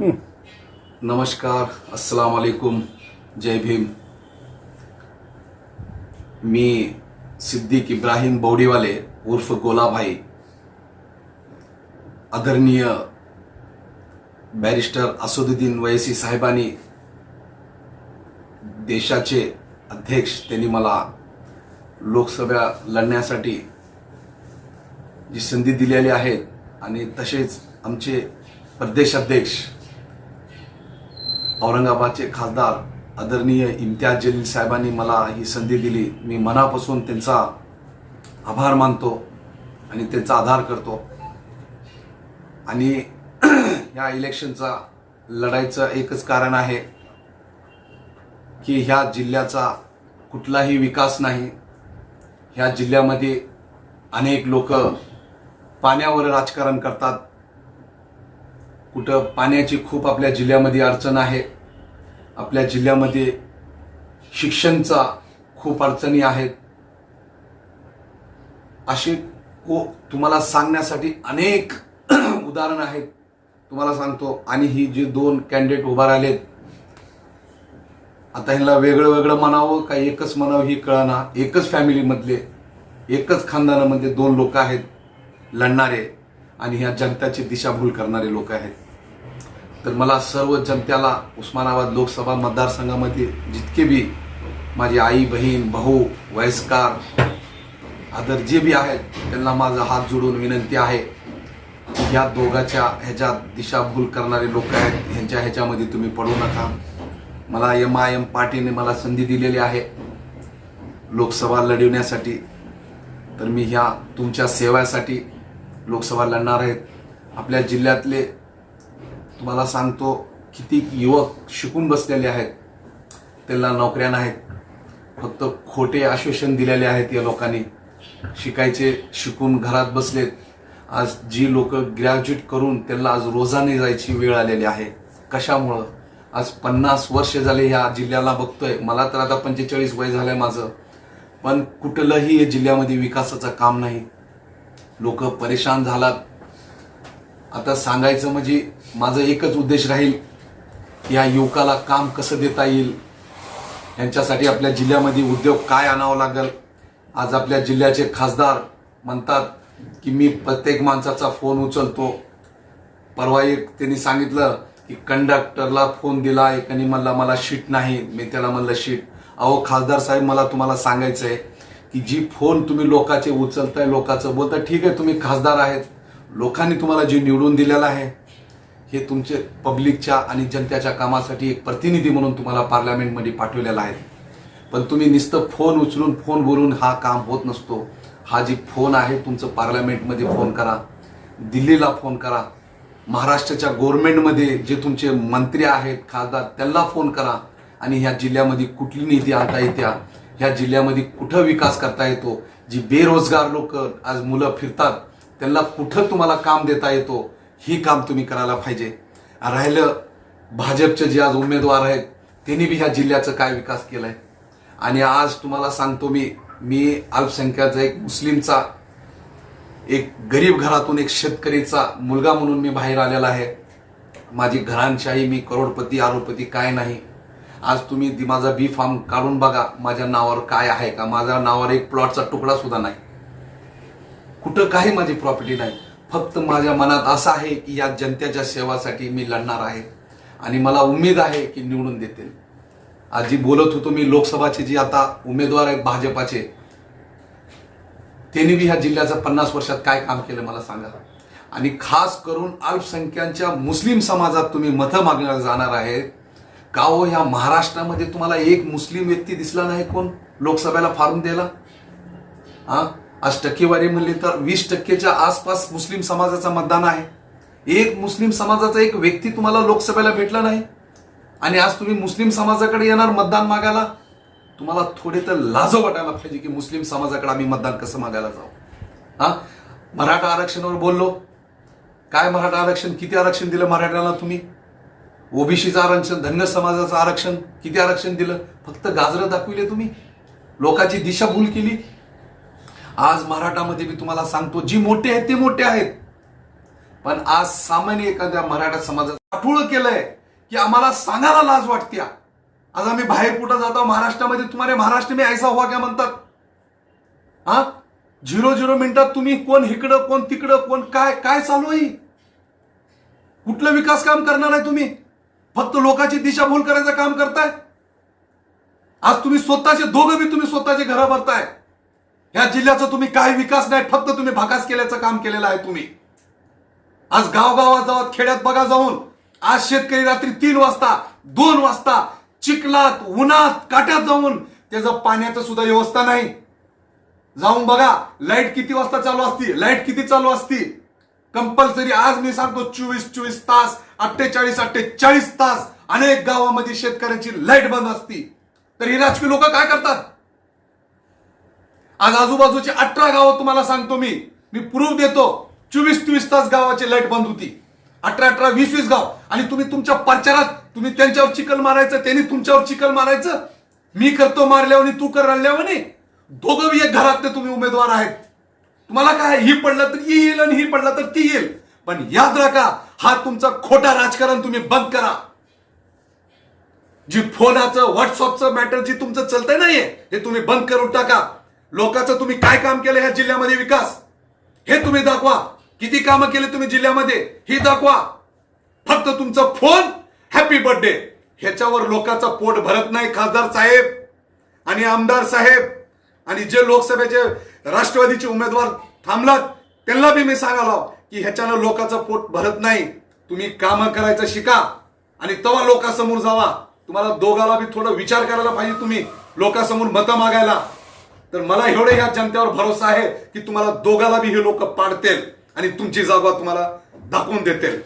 नमस्कार अस्सलाम वालेकुम जय भीम. मी सिद्दीक इब्राहिम बौडीवाले उर्फ गोलाभाई आदरणीय बॅरिस्टर असदुद्दीन वयसी साहेबांनी देशाचे अध्यक्ष त्यांनी मला लोकसभा लढण्यासाठी जी संधी दिलेली आहे आणि तसेच आमचे प्रदेशाध्यक्ष औरंगाबादचे खासदार आदरणीय इम्तियाज जलील साहेबांनी मला ही संधी दिली. मी मनापासून त्यांचा आभार मानतो आणि त्यांचा आधार करतो. आणि ह्या इलेक्शनचा लढाईचं एकच कारण आहे की ह्या जिल्ह्याचा कुठलाही विकास नाही. ह्या जिल्ह्यामध्ये अनेक लोक पाण्यावर राजकारण करतात. कुठं पाण्याची खूप आपल्या जिल्ह्यामध्ये अडचण आहे. आपल्या जिल्ह्यामध्ये शिक्षणचा खूप अडचणी आहेत. अशी को तुम्हाला सांगण्यासाठी अनेक उदाहरण आहेत. तुम्हाला सांगतो आणि ही जे दोन कॅन्डिडेट उभा राहिलेत आता ह्यांना वेगळं वेगळं म्हणावं का एकच म्हणावं ही कळना. एकच फॅमिलीमधले एकच खानदानामध्ये दोन लोक आहेत लढणारे आणि ह्या जनताची दिशाभूल करणारे लोक आहेत. तर मला सर्व जनतेला उस्मानाबाद लोकसभा मतदारसंघामध्ये जितके बी माझी आई बहीण भाऊ वयस्कार आदर जे बी आहेत त्यांना माझा हात जोडून विनंती आहे की ह्या दोघाच्या ह्याच्यात दिशाभूल करणारे लोक आहेत ह्यांच्या ह्याच्यामध्ये तुम्ही पडू नका. मला एम आय एम पार्टीने मला संधी दिलेली आहे लोकसभा लढवण्यासाठी. तर मी ह्या तुमच्या सेवासाठी लोकसभा लढणार आहेत आपल्या जिल्ह्यातले तुम्हाला सांगतो किती युवक शिकून बसलेले आहेत त्यांना नोकऱ्या नाहीत फक्त खोटे आश्वासन दिलेले आहेत या लोकांनी. शिकायचे शिकून घरात बसलेत. आज जी लोक ग्रॅज्युएट करून त्यांना आज रोजाने जायची वेळ आलेली आहे. कशामुळं? आज पन्नास वर्ष झाले ह्या जिल्ह्याला बघतोय. मला तर आता पंचेचाळीस वय झालंय माझं. पण कुठलंही या जिल्ह्यामध्ये विकासाचं काम नाही. लोक परेशान झालात. आता सांगायचं म्हणजे माझं एकच उद्देश राहील या युवकाला काम कसं देता येईल? यांच्यासाठी आपल्या जिल्ह्यामध्ये उद्योग काय आणावं लागेल? आज आपल्या जिल्ह्याचे खासदार म्हणतात की मी प्रत्येक माणसाचा फोन उचलतो. परवा एक त्यांनी सांगितलं की कंडक्टरला फोन दिला एकाने म्हणला मला शीट नाही. मी त्याला म्हणलं शीट. अहो खासदार साहेब मला तुम्हाला सांगायचं आहे की जी फोन तुम्ही लोकाचे उचलताय लोकाचं बोलता ठीक आहे तुम्ही खासदार आहेत. लोकांनी तुम्हाला जे निवडून दिलेलं आहे हे तुमचे पब्लिकच्या आणि जनतेच्या कामासाठी एक प्रतिनिधी म्हणून तुम्हाला पार्लमेंटमध्ये पाठवलेला आहे. पण तुम्ही नुसतं फोन उचलून फोन बोलून हा काम होत नसतो. हा जी फोन आहे तुमचं पार्लमेंटमध्ये फोन करा दिल्लीला फोन करा महाराष्ट्राच्या गव्हर्नमेंटमध्ये जे तुमचे मंत्री आहेत खासदार त्यांना फोन करा आणि ह्या जिल्ह्यामध्ये कुठली निधी आणता येत्या ह्या जिल्ह्यामध्ये कुठं विकास करता येतो जी बेरोजगार लोक आज मुलं फिरतात त्यांना कुठं तुम्हाला काम देता येतो हे काम तुम्ही करायला पाहिजे. राहिलं भाजपचे जे आज उमेदवार आहेत त्यांनी बी ह्या जिल्ह्याचं काय विकास केलाय. आणि आज तुम्हाला सांगतो मी मी अल्पसंख्याचा एक मुस्लिमचा एक गरीब घरातून एक शेतकरीचा मुलगा म्हणून मी बाहेर आलेला आहे. माझी घरांशाही मी करोडपती आरोपती काय नाही. आज तुम्ही माझा बी फार्म काढून बघा माझ्या नावावर काय आहे का? माझ्या नावावर एक प्लॉटचा तुकडा सुद्धा नाही. कुठं काही माझी प्रॉपर्टी नाही. फक्त माझ्या मनात असं आहे की या जनतेच्या सेवासाठी मी लढणार आहे. आणि मला उमेद आहे की निवडून देतील. आज जी बोलत होतो मी लोकसभाचे जी आता उमेदवार आहेत भाजपाचे त्यांनी बी ह्या जिल्ह्याचं पन्नास वर्षात काय काम केलं मला सांगा. आणि खास करून अल्पसंख्यांच्या मुस्लिम समाजात तुम्ही मतं मागण्याला जाणार आहेत. का हो ह्या महाराष्ट्रामध्ये तुम्हाला एक मुस्लिम व्यक्ती दिसला नाही कोण? लोकसभेला फारून द्यायला? हा? आज टक्केवारी म्हणली तर वीस टक्केच्या आसपास मुस्लिम समाजाचं मतदान आहे. एक मुस्लिम समाजाचा एक व्यक्ती तुम्हाला लोकसभेला भेटला नाही आणि आज तुम्ही मुस्लिम समाजाकडे येणार मतदान मागायला तुम्हाला थोडे तर लाज वाटायला पाहिजे की मुस्लिम समाजाकडे आम्ही मतदान कसं मागायला जाऊ. हा? मराठा आरक्षणावर बोललो. काय मराठा आरक्षण? किती आरक्षण दिलं मराठ्याला तुम्ही? ओबीसीचं आरक्षण धन्य समाजाचं आरक्षण किती आरक्षण दिलं? फक्त गाजरं दाखविले तुम्ही. लोकांची दिशाभूल केली. आज मराठामध्ये मी तुम्हाला सांगतो जी मोठे आहेत ते मोठे आहेत. पण आज सामान्य एखाद्या मराठा समाजात आठवळ केलंय की आम्हाला सांगायला लाज वाटते. आज आम्ही बाहेर कुठं जातो महाराष्ट्रामध्ये तुम्हाला महाराष्ट्र मी ऐसा हुआ क्या म्हणतात? हा? झिरो झिरो मिनिटात तुम्ही कोण इकडं कोण तिकडं कोण काय काय चालू आहे? कुठलं विकास काम करणार आहे तुम्ही? फक्त लोकांची दिशाभूल करायचं काम करताय? आज तुम्ही स्वतःचे दोघं बी तुम्ही स्वतःचे घरं भरताय. ह्या जिल्ह्याचा तुम्ही काय विकास नाही फक्त तुम्ही भाकास केल्याचं काम केलेलं आहे तुम्ही. आज गावगावात जावत खेड्यात बघा जाऊन आज शेतकरी रात्री तीन वाजता दोन वाजता चिखलात उन्हात काट्यात जाऊन त्याचं पाण्याचं सुद्धा व्यवस्था नाही. जाऊन बघा लाइट किती वाजता चालू असती? लाइट किती चालू असती? कंपल्सरी आज मी सांगतो चोवीस चोवीस तास अठ्ठेचाळीस अठ्ठेचाळीस तास अनेक गावामध्ये शेतकऱ्यांची लाइट बंद असती. तर ही राजकीय लोक काय करतात? आज आजूबाजूची अठरा गावं तुम्हाला सांगतो मी. मी प्रूफ देतो. चोवीस चोवीस तास गावाची लाइट बंद होती. अठरा अठरा वीस वीस गाव. आणि तुम्ही तुमच्या प्रचारात तुम्ही त्यांच्यावर चिखल मारायचं त्यांनी तुमच्यावर चिखल मारायचं. मी करतो मारल्यावर तू कर रडल्यावर दोघं एक घरातले तुम्ही उमेदवार आहेत. तुम्हाला काय ही पडलं तर ही येईल आणि ही पडलं तर ती येईल. पण याद राखा हा तुमचा खोटा राजकारण तुम्ही बंद करा. जी फोनाचं व्हॉट्सअपचं मॅटर जी तुमचं चालतंय नाहीये हे तुम्ही बंद करून टाका. लोकांचं तुम्ही काय काम केलं ह्या जिल्ह्यामध्ये विकास? हे तुम्ही दाखवा. किती कामं केले तुम्ही जिल्ह्यामध्ये? ही दाखवा. फक्त तुमचा फोन हॅपी बर्थडे ह्याच्यावर लोकांचा पोट भरत नाही खासदार साहेब आणि आमदार साहेब. आणि जे लोकसभेचे राष्ट्रवादीचे उमेदवार थांबलात त्यांना बी मी सांगालो की ह्याच्यानं लोकांचं पोट भरत नाही. तुम्ही कामं करायचं शिका आणि तेव्हा लोकांसमोर जावा. तुम्हाला दोघाला बी थोडं विचार करायला पाहिजे तुम्ही. लोकांसमोर मतं मागायला. तर मला एवढे या जनतेवर भरोसा आहे की तुम्हाला दोघाला बी हे लोक पाडतील आणि तुमची जागा तुम्हाला दाखवून देतील.